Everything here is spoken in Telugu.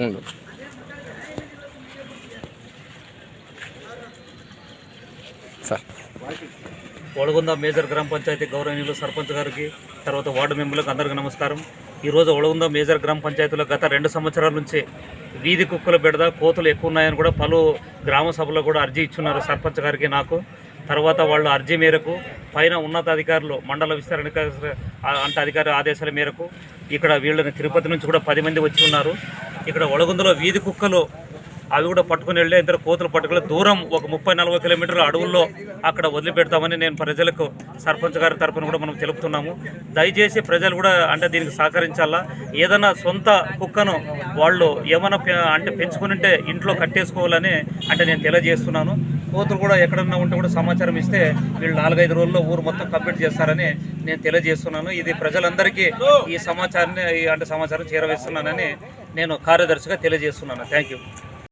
ఉండు. సార్ ఒಳగొంద మేజర్ గ్రామ పంచాయతీ గౌరవనీయులు సర్పంచ్ గారికి తర్వాత వార్డు మెంబర్లకు అందరికీ నమస్కారం ఈరోజు ఒಳగొంద మేజర్ గ్రామ పంచాయతీలో గత రెండు సంవత్సరాల నుంచి వీధి కుక్కల బెడద కోతులు ఎక్కువ ఉన్నాయని కూడా పలు గ్రామ సభలో కూడా అర్జీ ఇచ్చున్నారు సర్పంచ్ గారికి నాకు తర్వాత వాళ్ళు అర్జీ మేరకు పైన ఉన్నతాధికారులు మండల విస్తరణ అంత అధికారి ఆదేశాల మేరకు ఇక్కడ వీళ్ళని తిరుపతి నుంచి కూడా పది మంది వచ్చి ఉన్నారు. ఇక్కడ ఒಳగొందలో వీధి కుక్కలు అవి కూడా పట్టుకుని వెళ్ళే ఇద్దరు కోతులు పట్టుకుని దూరం ఒక ముప్పై నలభై కిలోమీటర్ల అడవుల్లో అక్కడ వదిలిపెడతామని నేను ప్రజలకు సర్పంచ్ గారి తరపున కూడా మనం తెలుపుతున్నాము. దయచేసి ప్రజలు కూడా అంటే దీనికి సహకరించాలా? ఏదైనా సొంత కుక్కను వాళ్ళు ఏమైనా పె- అంటే పెంచుకుని ఉంటే ఇంట్లో కట్టేసుకోవాలని అంటే నేను తెలియజేస్తున్నాను. కోతులు కూడా ఎక్కడన్నా ఉంటే కూడా సమాచారం ఇస్తే వీళ్ళు నాలుగైదు రోజుల్లో ఊరు మొత్తం కంప్లీట్ చేస్తారని నేను తెలియజేస్తున్నాను. ఇది ప్రజలందరికీ ఈ సమాచారాన్ని అంటే సమాచారం చేరవేస్తున్నానని నేను కార్యదర్శిగా తెలియజేస్తున్నాను. Thank you